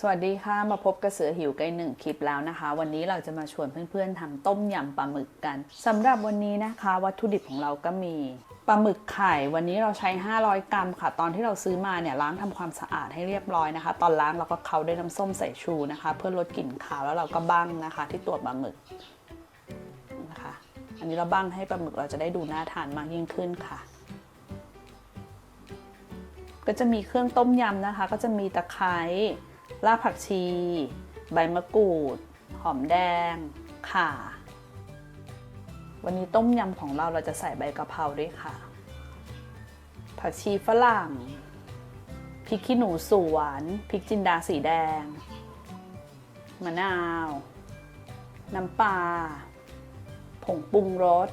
สวัสดีค่ะ มาพบกับเสือหิวไกหนึ่งคลิปแล้วนะคะ วันนี้เราจะมาชวนเพื่อนๆทำต้มยำปลาหมึกกัน สำหรับวันนี้นะคะ วัตถุดิบของเราก็มีปลาหมึกไข่ วันนี้เราใช้ 500 กรัมค่ะ ตอนที่เราซื้อมาเนี่ยล้างทำความสะอาดให้เรียบร้อยนะคะ ตอนล้างเราก็เคล้าด้วยน้ำส้มสายชูนะคะ เพื่อลดกลิ่นคาวแล้วเราก็บ้างนะคะ ที่ตัวปลาหมึกนะคะ อันนี้เราบ้างให้ปลาหมึกเราจะได้ดูน่าทานมากยิ่งขึ้นค่ะก็จะมีเครื่องต้มยำนะคะ ก็จะมีตะไคร้ รากผักชี ใบมะกรูด หอมแดง ข่า วันนี้ต้มยำของเราเราจะใส่ใบกะเพราด้วยค่ะ ผักชีฝรั่ง พริกขี้หนูสวน พริกจินดาสีแดง มะนาว น้ำปลา ผงปรุงรส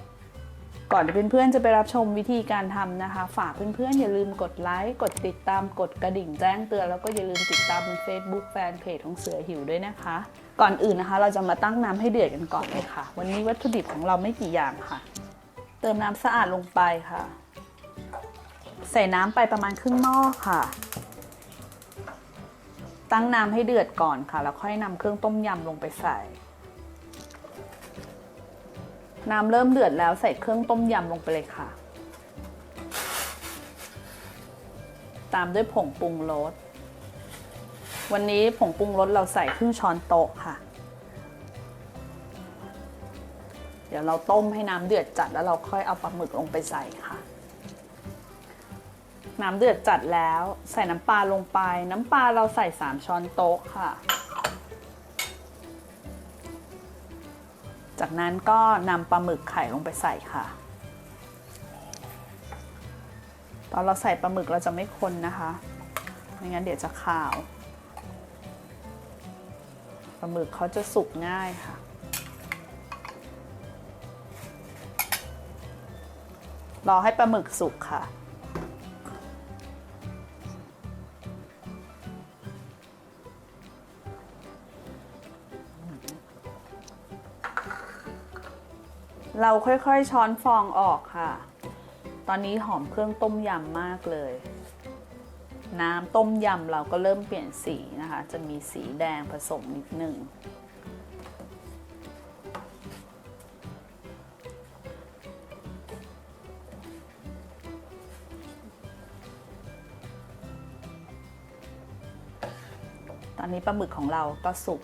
ก่อนเพื่อนๆจะไปรับชมวิธีการทำนะคะ ฝากเพื่อนๆ อย่าลืมกดไลค์กดติดตามกดกระดิ่งแจ้งเตือนแล้วก็อย่าลืมติดตามบน Facebook แฟนเพจของเสือหิวด้วยนะคะ ก่อนอื่นนะคะ เราจะมาตั้งน้ำให้เดือดกันก่อนเลยค่ะ วันนี้วัตถุดิบของเราไม่กี่อย่างค่ะ เติมน้ำสะอาดลงไปค่ะ ใส่น้ำไปประมาณครึ่งหม้อค่ะ ตั้งน้ำให้เดือดก่อนค่ะ แล้วค่อยนำเครื่องต้มยำลงไปใส่ น้ำเริ่มเดือดแล้วใส่เครื่องต้มยำลงไปเลยค่ะ ตามด้วยผงปรุงรส วันนี้ผงปรุงรสเราใส่ครึ่งช้อนโต๊ะค่ะ เดี๋ยวเราต้มให้น้ำเดือดจัดแล้วเราค่อยเอาปลาหมึกลงไปใส่ค่ะ น้ำเดือดจัดแล้ว ใส่น้ำปลาลงไป น้ำปลาเราใส่ 3 ช้อนโต๊ะค่ะ จากนั้นก็นำปลาหมึกไข่ลงไปใส่ค่ะ ตอนเราใส่ปลาหมึกเราจะไม่คนนะคะไม่งั้นเดี๋ยวจะขาวปลาหมึกเขาจะสุกง่ายค่ะรอให้ปลาหมึกสุกค่ะ เราค่อยๆช้อนฟองออกค่ะ ตอนนี้หอมเครื่องต้มยำมากเลย น้ำต้มยำเราก็เริ่มเปลี่ยนสีนะคะ จะมีสีแดงผสมนิดหนึ่งตอนนี้ปลาหมึกของเราก็สุก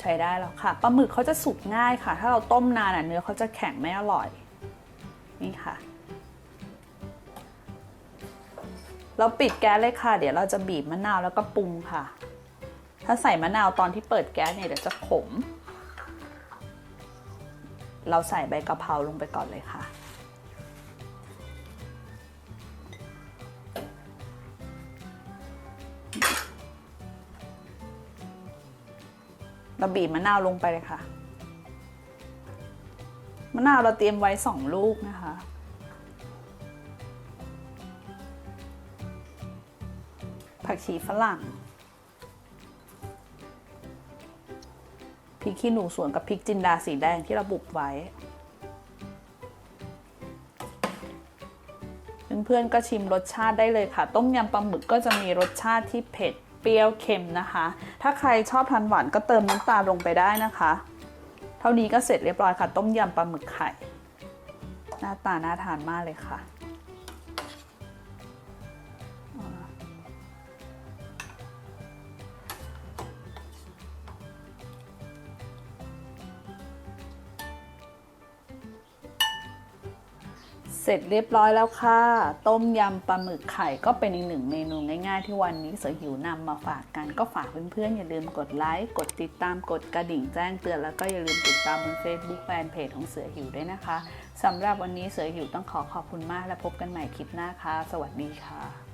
ใช้ได้แล้วค่ะปลาหมึกเขาจะสุกง่ายค่ะ ถ้าเราต้มนานอะเนื้อเขาจะแข็งไม่อร่อยนี่ค่ะ เราปิดแก๊สเลยค่ะ เดี๋ยวเราจะบีบมะนาวแล้วก็ปรุงค่ะ ถ้าใส่มะนาวตอนที่เปิดแก๊สเนี่ยเดี๋ยวจะขม เราใส่ใบกะเพราลงไปก่อนเลยค่ะ เราบีบมะนาวลงไปเลยค่ะ มะนาวเราเตรียมไว้สองลูกนะคะ ผักชีฝรั่ง พริกขี้หนูสวนกับพริกจินดาสีแดงที่เราบุกไว้ เพื่อนๆก็ชิมรสชาติได้เลยค่ะ ต้มยำปลาหมึกก็จะมีรสชาติที่เผ็ด เปรี้ยวเค็มนะคะ ถ้าใครชอบทานหวานก็เติมน้ำตาลลงไปได้นะคะ เท่านี้ก็เสร็จเรียบร้อยค่ะ ต้มยำปลาหมึกไข่ หน้าตาน่าทานมากเลยค่ะ เสร็จเรียบร้อยแล้วค่ะ ต้มยำปลาหมึกไข่ก็เป็นอีกหนึ่งเมนูง่ายๆที่วันนี้เสือหิวนำมาฝากกันก็ฝากเพื่อนๆ อย่าลืมกดไลค์ กดติดตามกดกระดิ่งแจ้งเตือนแล้วก็อย่าลืมติดตามบน Facebook แฟนเพจของเสือหิวด้วยนะคะสำหรับวันนี้เสือหิวต้องขอขอบคุณมากและพบกันใหม่คลิปหน้าค่ะ สวัสดีค่ะ